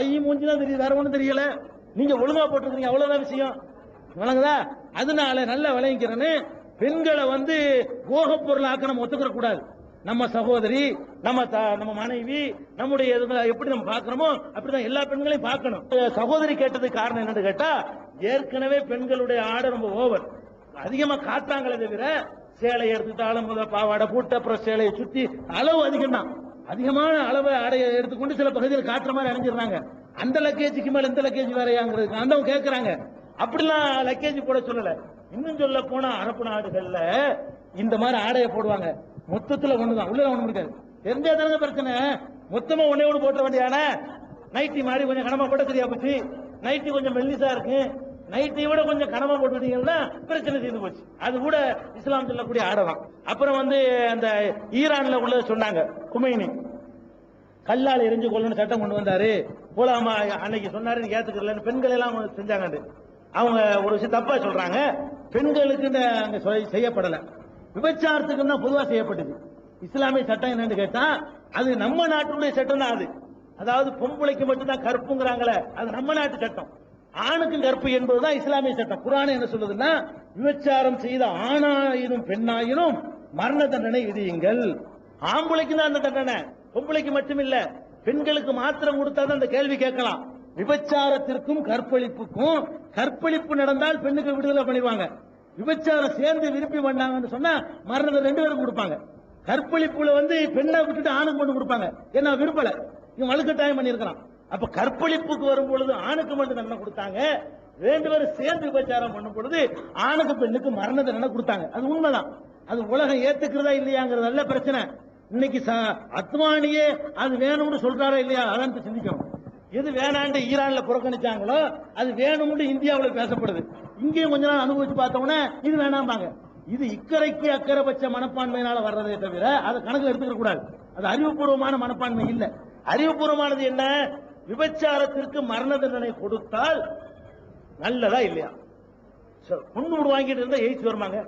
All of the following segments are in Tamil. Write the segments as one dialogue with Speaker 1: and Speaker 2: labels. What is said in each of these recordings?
Speaker 1: கையும் மூஞ்சி தான் தெரியுது வேற ஒன்றும் தெரியல. நீங்க ஒழுங்கா போட்டிருக்கீங்க அவ்வளவுதான் விஷயம். வழங்குதா அதனால நல்லா விளங்கிக்கிறேன்னு பெண்களை வந்து போகப் பொருள் ஆக்க நம்ம ஒத்துக்கிற கூடாது. நம்ம சகோதரி நம்ம நம்ம மனைவி நம்முடைய எப்படி நம்ம பார்க்கிறோமோ அப்படிதான் எல்லா பெண்களையும் பார்க்கணும். சகோதரி கேட்டதுக்கு காரணம் என்னன்னு கேட்டா ஏற்கனவே பெண்களுடைய ஆடை ரொம்ப ஓவர். அதிகமா காத்தாங்களே தவிர சேலை எடுத்துட்டாலும் பாவாடை போட்டு அப்புறம் சேலையை சுத்தி அளவு அதிகம் தான் அதிகமான அளவை ஆடையை எடுத்துக்கொண்டு சில பகுதியில் காட்டுற மாதிரி அணிஞ்சிடுறாங்க அந்த லக்கேஜுக்கு மேல இந்த லக்கேஜ் வேறையாங்கிறது அந்த கேட்கறாங்க அப்படிலாம் லக்கேஜ் போட சொல்லல. இன்னும் சொல்ல போனா அரபு நாடுகள்ல இந்த மாதிரி ஆடையை போடுவாங்க. மொத்தத்துல ஒண்ணுதான். உள்ள ஒண்ணு முடியாது தெரிஞ்சா தானே பிரச்சனை. மொத்தமா ஒன்னே ஒண்ணு போட்ட வேண்டியான நைட்டி மாதிரி கொஞ்சம் கனமா போட்ட சரியா போச்சு. நைட்டி கொஞ்சம் மெல்லிசா இருக்கு. நைட்டை விட கொஞ்சம் கனமா போட்டுட்டீங்கன்னா பிரச்சனை தீர்ந்து போச்சு. அது கூட இஸ்லாம் சொல்லக்கூடிய ஆடலாம் அப்புறம் வந்து அந்த ஈரான்ல உள்ள சொன்னாங்க குமைனி. கல்லால் எரிஞ்சு கொள்ளணும் சட்டம் கொண்டு வந்தாரு. போலாமா அன்னைக்கு சொன்னாரு நீ ஏத்துக்கலன்னு பெண்கள் எல்லாம் செஞ்சாங்க அவங்க ஒரு விஷயம் தப்பா சொல்றாங்க. பெண்களுக்கு இந்த அங்க செய்யப்படல. விபச்சாரத்துக்கு தான் பொதுவா செய்யப்பட்டது. இஸ்லாமிய சட்டம் என்னன்னு கேட்டா அது நம்ம நாட்டுடைய சட்டம் தான் அது. அதாவது பொம்பளைக்கு மட்டும்தான் கருப்புங்கிறாங்களே அது நம்ம நாட்டு சட்டம். ஆணுக்கும் கற்பு என்பதுதான் இஸ்லாமிய சட்டம். குரான் என்ன சொல்லுதுன்னா விபச்சாரம் செய்த ஆணாயினும் பெண்ணாயினும் மரண தண்டனை விதியுங்கள். ஆம்பளைக்கு தான் அந்த தண்டனை பொம்பளைக்கு மட்டும் இல்ல பெண்களுக்கு மாத்திரம் கொடுத்தா தான் அந்த கேள்வி கேட்கலாம். விபச்சாரத்திற்கும் கற்பழிப்புக்கும் கற்பழிப்பு நடந்தால் பெண்ணுக்கு விடுதலை பண்ணிடுவாங்க விபச்சாரம் சேர்ந்து விரும்பி பண்ணாங்கன்னு சொன்னா மரணத்தை ரெண்டு பேரும் கொடுப்பாங்க. கற்பழிப்புல வந்து பெண்ணை விட்டுட்டு ஆணுக்கு மட்டும் கொடுப்பாங்க. ஏன்னா விருப்பல இவன் வலுக்கட்டாயம் பண்ணியிருக்கிறான். அப்ப கற்பழிப்புக்கு வரும் பொழுது ஆணுக்கு மட்டும் தண்டனை கொடுத்தாங்க. ரெண்டு பேரும் சேர்ந்து விபச்சாரம் பண்ணும் பொழுது ஆணுக்கு பெண்ணுக்கு மரண தண்டனை கொடுத்தாங்க. அது உண்மைதான். அது உலகம் ஏத்துக்கிறதா இல்லையாங்கிறது நல்ல பிரச்சனை. இன்னைக்கு அத்மானியே அத்வானியே அது வேணும்னு சொல்றாரா இல்லையா? அதான் சிந்திக்கணும். எது வேணாண்டு ஈரான்ல புறக்கணிச்சாங்களோ அது வேணும்னு இந்தியாவில் பேசப்படுது. இங்கேயும் கொஞ்ச நாள் அனுபவிச்சு பார்த்தோம்னா இது வேணாம்பாங்க. இது இக்கரைக்கு அக்கறை பட்ச மனப்பான்மையினால வர்றதே தவிர அதை கணக்கு எடுத்துக்க கூடாது அது அறிவுபூர்வமான மனப்பான்மை இல்லை. அறிவுபூர்வமானது என்ன? விபச்சாரத்திற்கு மரண தண்டனை கொடுத்தால் நல்லதா இல்லையா? சரி, பொண்ணு வாங்கிட்டு இருந்தா எய்ட்ஸ் வருவாங்க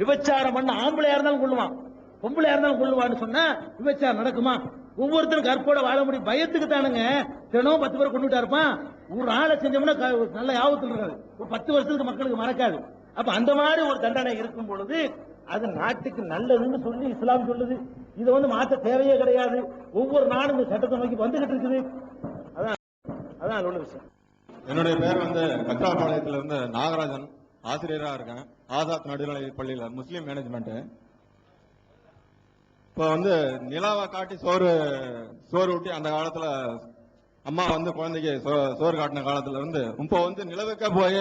Speaker 1: விபச்சாரம் பண்ண ஆம்பளையா இருந்தாலும் கொள்ளுவான். பொம்பளையா இருந்தாலும் கொள்ளுவான்னு சொன்னா விபச்சாரம் நடக்குமா? ஒவ்வொருத்தரும் கற்போட வாழ முடியும். பயத்துக்கு தானுங்க. தினம் பத்து பேர் கொண்டுட்டா இருப்பான். ஒரு ஆளை செஞ்சோம்னா நல்ல யாபத்தில் இருக்காது. ஒரு பத்து வருஷத்துக்கு மக்களுக்கு மறக்காது. அப்ப அந்த மாதிரி ஒரு தண்டனை இருக்கும் பொழுது அது நாட்டுக்கு நல்லதுன்னு சொல்லி இஸ்லாம் சொல்லுது. இதை வந்து மாற்ற தேவையே கிடையாது. ஒவ்வொரு நாடும் இந்த சட்டத்தை நோக்கி வந்துகிட்டு இருக்குது. அதான் அது விஷயம்
Speaker 2: என்னுடைய பேர் வந்து கச்சாபாளையத்துல இருந்து நாகராஜன். ஆசிரியரா இருக்கேன். ஆசாத் நடுநிலை பள்ளியில முஸ்லீம் மேனேஜ்மெண்ட் இப்போ வந்து நிலாவை காட்டி சோறு சோறு ஊட்டி அந்த காலத்துல அம்மா வந்து குழந்தைக்கு சோ- சோறு காட்டின காலத்துல இருந்து இப்போ வந்து நிலவுக்கே போய்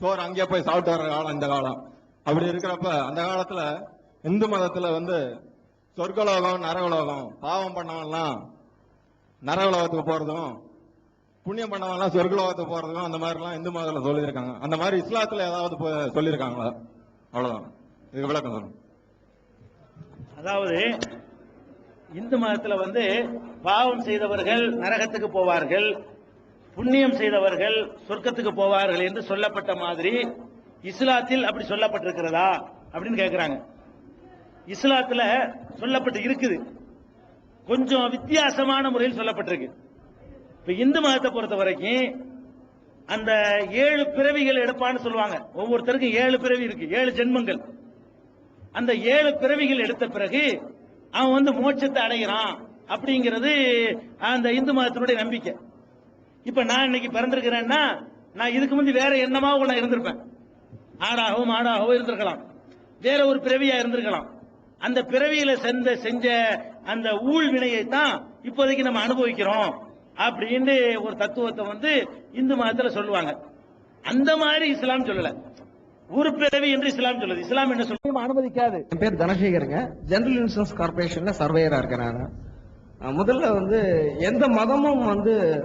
Speaker 2: சோறு அங்கேயே போய் சாப்பிட்டு வர்ற காலம் இந்த காலம். அப்படி இருக்கிறப்ப அந்த காலத்துல இந்து மதத்துல வந்து சொர்க்கலோகம் நரகலோகம் பாவம் பண்ணவன்லாம் நரகலோகத்துக்கு போறதும் புண்ணியம் பண்ணவங்களாம் சொர்க்கலோகத்தை போறதுலாம் அந்த மாதிரிலாம் இந்து மதத்துல சொல்லியிருக்காங்க. அந்த மாதிரி இஸ்லாத்துல ஏதாவது சொல்லியிருக்காங்களா? அவ்வளவுதான். இது விளக்கம் சொல்லுங்க.
Speaker 1: அதாவது இந்து மதத்துல வந்து பாவம் செய்தவர்கள் நரகத்துக்கு போவார்கள் புண்ணியம் செய்தவர்கள் சொர்க்கத்துக்கு போவார்கள் என்று சொல்லப்பட்ட மாதிரி இஸ்லாத்தில் அப்படி சொல்லப்பட்டிருக்கிறதா அப்படின்னு கேட்குறாங்க இஸ்லாத்துல சொல்லப்பட்டு இருக்குது. கொஞ்சம் வித்தியாசமான முறையில் சொல்லப்பட்டிருக்கு. இப்ப இந்து மதத்தை பொறுத்த வரைக்கும் அந்த ஏழு பிறவிகள் எடுப்பான்னு சொல்லுவாங்க. ஒவ்வொருத்தருக்கும் ஏழு பிறவி இருக்கு ஏழு ஜென்மங்கள். அந்த ஏழு பிறவிகள் எடுத்த பிறகு அவன் வந்து மோட்சத்தை அடைகிறான் அப்படிங்கிறது அந்த இந்து மதத்தினுடைய நம்பிக்கை. இப்ப நான் இன்னைக்கு பிறந்திருக்கிறேன்னா நான் இதுக்கு முந்தி வேற என்னமாவோ நான் இருந்திருப்பேன். ஆடாகவோ மாடாகவோ இருந்திருக்கலாம். வேற ஒரு பிறவியா இருந்திருக்கலாம். அந்த பிறவியில செஞ்ச செஞ்ச அந்த ஊழ் வினையை தான் இப்போதைக்கு நம்ம அனுபவிக்கிறோம். அப்படின்னு ஒரு தத்துவத்தை வந்து இந்து மதத்துல சொல்லுவாங்க. அந்த மாதிரி இஸ்லாம் சொல்லல. ஒரு பிறவி என்று இஸ்லாம் சொல்லுது. இஸ்லாம் என்ன சொல்லுது? அனுமதிக்காது.
Speaker 3: என் பேர் தனசேகருங்க. ஜெனரல் இன்சூரன்ஸ் கார்பரேஷன்ல சர்வேயரா இருக்கேன் நான். முதல்ல வந்து எந்த மதமும் வந்து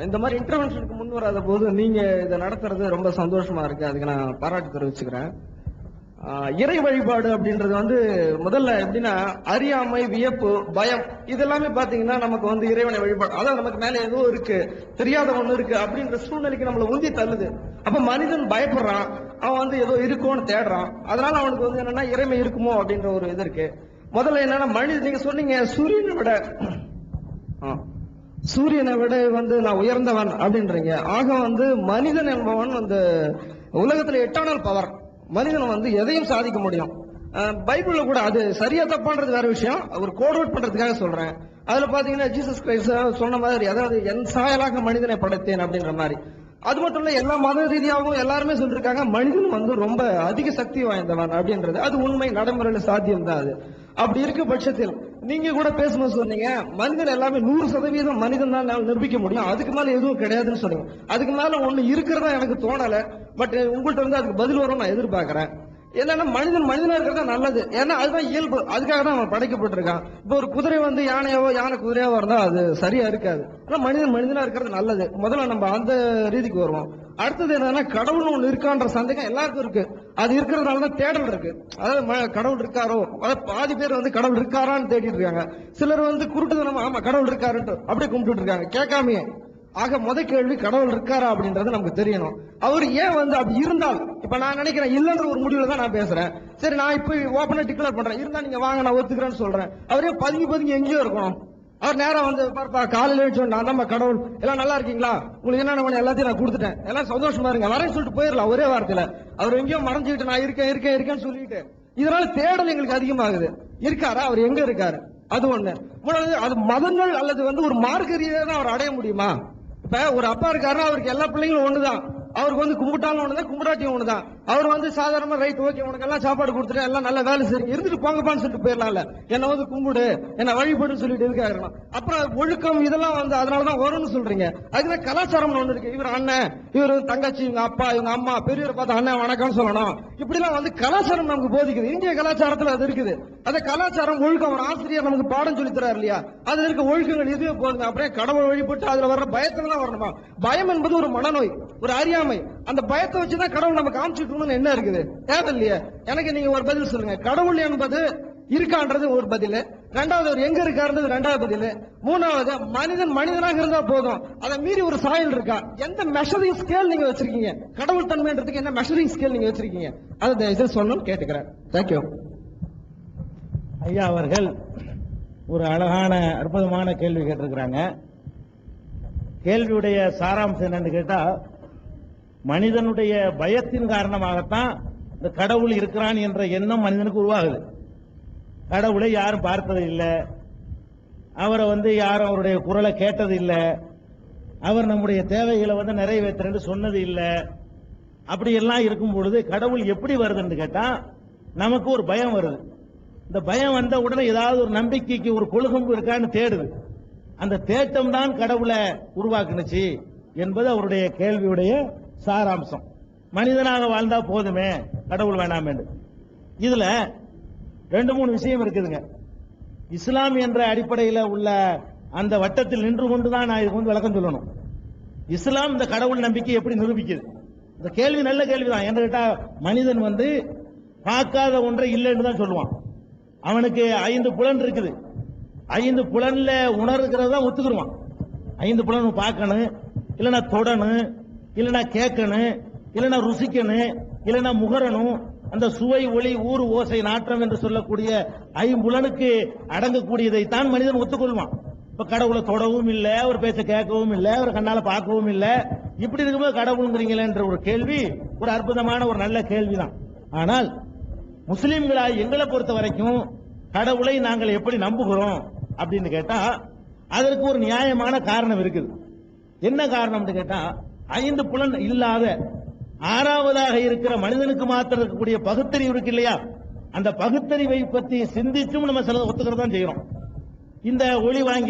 Speaker 3: இந்த மாதிரி இன்டர்வென்ஷனுக்கு முன் வராத போது நீங்க இதை நடத்துறது ரொம்ப சந்தோஷமா இருக்கு. அதுக்கு நான் பாராட்டு தெரிவிச்சுக்கிறேன். இறை வழிபாடு அப்படின்றது வந்து முதல்ல எப்படின்னா அறியாமை வியப்பு பயம் இதெல்லாமே பாத்தீங்கன்னா நமக்கு வந்து இறைவனை வழிபாடு அதான் நமக்கு மேலே ஏதோ இருக்கு தெரியாத ஒண்ணு இருக்கு அப்படின்ற சூழ்நிலைக்கு நம்மளை உந்தி தள்ளுது. அப்ப மனிதன் பயப்படுறான் அவன் வந்து ஏதோ இருக்கும்னு தேடுறான். அதனால அவனுக்கு வந்து என்னன்னா இறைமை இருக்குமோ அப்படின்ற ஒரு இது இருக்கு. முதல்ல என்னன்னா மனிதன் நீங்க சொன்னீங்க சூரியனை விட சூரியனை விட வந்து நான் உயர்ந்தவன் அப்படின்றீங்க. ஆக வந்து மனிதன் என்பவன் வந்து உலகத்துல எட்டானல் பவர். மனிதன் வந்து எதையும் சாதிக்க முடியும். பைபிளில் பைபிள்ல கூட அது சரியா தப்பான்றது வேற விஷயம். ஒரு கோட் அவுட் பண்றதுக்காக சொல்றேன். அதுல பாத்தீங்கன்னா ஜீசஸ் கிரைஸ்ட் சொன்ன மாதிரி அதாவது என் சாயலாக மனிதனை படைத்தேன் அப்படின்ற மாதிரி. அது மட்டும் இல்ல எல்லா மத ரீதியாகவும் எல்லாருமே சொல்லிருக்காங்க மனிதன் வந்து ரொம்ப அதிக சக்தி வாய்ந்தவன் அப்படின்றது. அது உண்மை நடைமுறையில சாத்தியம் தான் அது. அப்படி இருக்க பட்சத்தில் நீங்க கூட பேசும்போது சொன்னீங்க. மனிதன் எல்லாமே நூறு சதவீதம் மனிதன் தான் நிரூபிக்க முடியும். அதுக்கு மேல எதுவும் கிடையாதுன்னு சொன்னீங்க. அதுக்கு மேல ஒண்ணு இருக்கிறதா எனக்கு தோணல. பட் உங்கள்கிட்ட வந்து அதுக்கு பதில் வரும் நான் எதிர்பார்க்கறேன். என்னன்னா மனிதன் மனிதனா தான் நல்லது. ஏன்னா அதுதான் இயல்பு. அதுக்காக தான் அவன் படைக்கப்பட்டிருக்கான் இப்போ ஒரு குதிரை வந்து யானையாவோ யானை குதிரையாவோ இருந்தா அது சரியா இருக்காது. ஆனா மனிதன் மனிதனா இருக்கிறது நல்லது. முதல்ல நம்ம அந்த ரீதிக்கு வருவோம். அடுத்தது என்னன்னா கடவுள் ஒண்ணு இருக்கான்ற சந்தேகம் எல்லாருக்கும் இருக்கு. அது இருக்கிறதுனால தான் தேடல் இருக்கு. அதாவது ம- கடவுள் இருக்காரோ? அதாவது பாதி பேர் வந்து கடவுள் இருக்காரான்னு தேடிட்டு இருக்காங்க. சிலர் வந்து குருட்டுத்தனமா ஆமா கடவுள் இருக்காருன்ட்டு அப்படியே கும்பிட்டு இருக்காங்க. கேட்காமயே. ஆக முத கேள்வி கடவுள் இருக்காரா? அப்படின்றது நமக்கு தெரியணும். அவர் ஏன் வந்து அப்படி இருந்தால் இப்ப நான் நினைக்கிறேன் இல்லைன்ற ஒரு முடிவுல தான் நான் பேசுறேன். சரி நான் இப்ப ஓப்பனாக டிக்ளேர் பண்றேன். இருந்தா நீங்க வாங்க நான் ஒத்துக்கிறேன்னு சொல்றேன். அவரே பதுங்கி பதுங்கி எங்கேயோ இருக்கணும் அவர் நேரம் வந்து பார்ப்பா காலையில் எழுந்து நான் தான் கடவுள். எல்லாம் நல்லா இருக்கீங்களா? உங்களுக்கு என்னென்ன வேணும்? எல்லாத்தையும் நான் கொடுத்துட்டேன். எல்லாம் சந்தோஷமா இருங்க. வரேன்னு சொல்லிட்டு போயிடலாம் ஒரே வாரத்தில் அவர் எங்கேயோ மறைஞ்சுக்கிட்டு நான் இருக்கேன் இருக்கேன் இருக்கேன்னு சொல்லிட்டு. இதனால தேடல் எங்களுக்கு அதிகமாகுது. இருக்காரா? அவர் எங்க இருக்காரு? அது ஒண்ணு. மூணாவது அது மதங்கள் அல்லது வந்து ஒரு மார்க்க ரீதியாக தான் அவர் அடைய முடியுமா? இப்ப ஒரு அப்பா இருக்காருன்னா அவருக்கு எல்லா பிள்ளைங்களும் ஒண்ணுதான். அவருக்கு வந்து கும்பிட்டாலும் ஒண்ணுதான் கும்பிடாட்டியும் தான் அவர் வந்து சாதாரணமா ரைட் ஓகே உனக்கு எல்லாம் சாப்பாடு கொடுத்துட்டு எல்லாம் நல்ல வேலை செய்யுங்க இருந்துட்டு போங்கப்பான்னு சொல்லிட்டு போயிடலாம்ல. என்ன வந்து கும்பிடு என்ன வழிபடுன்னு சொல்லிட்டு இருக்காரு அப்புறம் ஒழுக்கம் இதெல்லாம் வந்து அதனாலதான் வரும்னு சொல்றீங்க. அதுக்குதான் கலாச்சாரம் ஒண்ணு இருக்கு. இவர் அண்ணன் இவர் தங்கச்சி இவங்க அப்பா இவங்க அம்மா பெரியவர் பார்த்து அண்ணன் வணக்கம்னு சொல்லணும். இப்படி எல்லாம் வந்து கலாச்சாரம் நமக்கு போதிக்குது. இந்திய கலாச்சாரத்துல அது இருக்குது. அந்த கலாச்சாரம் ஒழுக்கம் ஒரு ஆசிரியர் நமக்கு பாடம் சொல்லி தராரு இல்லையா? அதுல இருக்க ஒழுக்கங்கள் இதுவே போதுங்க. அப்படியே கடவுள் வழிபட்டு அதுல வர்ற பயத்துல தான் வரணுமா? பயம் என்பது ஒரு மனநோய் ஒரு அறியாமை. அந்த பயத்தை வச்சுதான் கடவுள் நம்ம காமிச்சிட்டு என்ன இருக்குது? தேவை இல்லையா எனக்கு நீங்க ஒரு பதில் சொல்லுங்க. கடவுள் என்பது இருக்கான்றது ஒரு பதில். ரெண்டாவது அவர் எங்க இருக்காருன்றது ரெண்டாவது பதில். மூணாவது மனிதன் மனிதனாக இருந்தா போதும். அதை மீறி ஒரு சாயல் இருக்கா? எந்த மெஷரிங் ஸ்கேல் நீங்க வச்சிருக்கீங்க? கடவுள் தன்மைன்றதுக்கு என்ன மெஷரிங் ஸ்கேல் நீங்க வச்சிருக்கீங்க? அதை இதை சொல்லணும்னு கேட்டுக்கிறேன். தேங்க்யூ
Speaker 1: ஐயா அவர்கள் ஒரு அழகான அற்புதமான கேள்வி கேட்டிருக்கிறாங்க. கேள்வியுடைய சாராம்சம் என்னன்னு கேட்டா மனிதனுடைய பயத்தின் காரணமாகத்தான் இந்த கடவுள் இருக்கிறான் என்ற எண்ணம் மனிதனுக்கு உருவாகுது. கடவுளை யாரும் பார்த்தது இல்லை. அவரை வந்து யாரும் அவருடைய குரலை கேட்டது இல்லை. அவர் நம்முடைய தேவைகளை வந்து நிறைவேற்றுறேன்னு சொன்னது இல்லை. அப்படி எல்லாம் இருக்கும் பொழுது கடவுள் எப்படி வருதுன்னு கேட்டா நமக்கு ஒரு பயம் வருது. இந்த பயம் வந்த உடனே ஏதாவது ஒரு நம்பிக்கைக்கு ஒரு கொழுகம்பு இருக்கான்னு தேடுது. அந்த தேட்டம் தான் கடவுளை உருவாக்குனுச்சு என்பது அவருடைய கேள்வியுடைய சாராம்சம். மனிதனாக வாழ்ந்தா போதுமே. கடவுள் வேணாம் என்று. இதுல ரெண்டு மூணு விஷயம் இருக்குதுங்க. இஸ்லாம் என்ற அடிப்படையில் உள்ள அந்த வட்டத்தில் நின்று கொண்டு தான் நான் இதுக்கு வந்து விளக்கம் சொல்லணும். இஸ்லாம் இந்த கடவுள் நம்பிக்கை எப்படி நிரூபிக்குது? இந்த கேள்வி நல்ல கேள்விதான். என்ன கேட்டா மனிதன் வந்து பார்க்காத ஒன்றை இல்லைன்னு தான் சொல்லுவான். அவனுக்கு ஐந்து புலன் இருக்குது. ஐந்து புலன்ல உணர்கிறது ஒத்துக்கிடுவான். ஐந்து புலன் பார்க்கணும் இல்லைன்னா தொடணும் இல்லைன்னா கேட்கணும் இல்லைன்னா ருசிக்கணும் இல்லைன்னா முகரணும். அந்த சுவை ஒளி ஊறு ஓசை நாற்றம் என்று சொல்லக்கூடிய ஐம்புலனுக்கு அடங்கக்கூடியதை தான் மனிதன் ஒத்துக்கொள்வான். இப்ப கடவுளை தொடவும் இல்லை அவர் பேச்ச கேட்கவும் இல்லை அவர் கண்ணால பார்க்கவும் இல்லை. இப்படி இருக்கும்போது கடவுளுங்கிறீங்களேன்ற ஒரு கேள்வி ஒரு அற்புதமான ஒரு நல்ல கேள்விதான். ஆனால் முஸ்லிம்களாய் எங்களை பொறுத்த வரைக்கும் கடவுளை நாங்கள் எப்படி நம்புகிறோம் அப்படின்னு கேட்டா அதற்கு ஒரு நியாயமான காரணம் இருக்குது. என்ன காரணம்னு கேட்டா ஐந்து புலன் இல்லாத ஆறாவதாக இருக்கிற மனிதனுக்கு மாத்திரம் இருக்கக்கூடிய பகுத்தறிவு இருக்கு இல்லையா? அந்த பகுத்தறிவை பத்தி சிந்திச்சும் நம்ம சிலதை ஒத்துக்கிறதான் செய்யறோம். இந்த ஒளி வாங்கி